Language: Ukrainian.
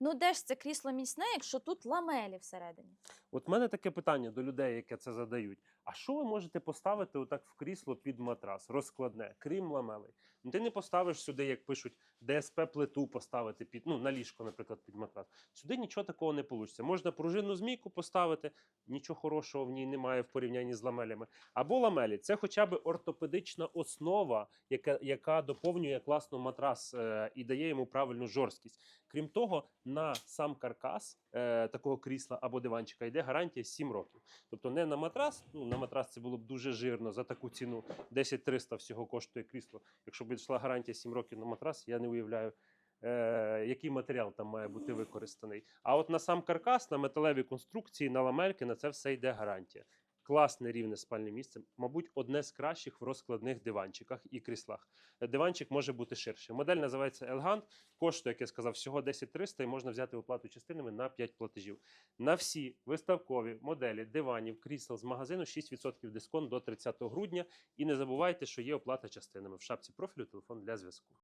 Ну де ж це крісло міцне, якщо тут ламелі всередині? От в мене таке питання до людей, яке це задають. А що ви можете поставити отак в крісло під матрас, розкладне, крім ламелей? Ну, ти не поставиш сюди, як пишуть, ДСП плиту поставити під ну на ліжко, наприклад, під матрас. Сюди нічого такого не вийде. Можна пружинну змійку поставити, нічого хорошого в ній немає в порівнянні з ламелями. Або ламелі це хоча б ортопедична основа, яка, яка доповнює класно матрас е, і дає йому правильну жорсткість. Крім того, на сам каркас е, такого крісла або диванчика йде гарантія 7 років. Тобто не на матрас, ну на матрас це було б дуже жирно за таку ціну. 10 300 всього коштує крісло. Якщо б йшла гарантія 7 років на матрас, я не уявляю. Е, який матеріал там має бути використаний. А от на сам каркас, на металеві конструкції, на ламельки, на це все йде гарантія. Класне рівне спальне місце, мабуть, одне з кращих в розкладних диванчиках і кріслах. Е, Диванчик може бути ширше. Модель називається Елгант. Коштує, як я сказав, всього 10 300 і можна взяти оплату частинами на 5 платежів. На всі виставкові моделі диванів, крісел з магазину 6% дисконт до 30 грудня. І не забувайте, що є оплата частинами в шапці профілю телефон для зв'язку.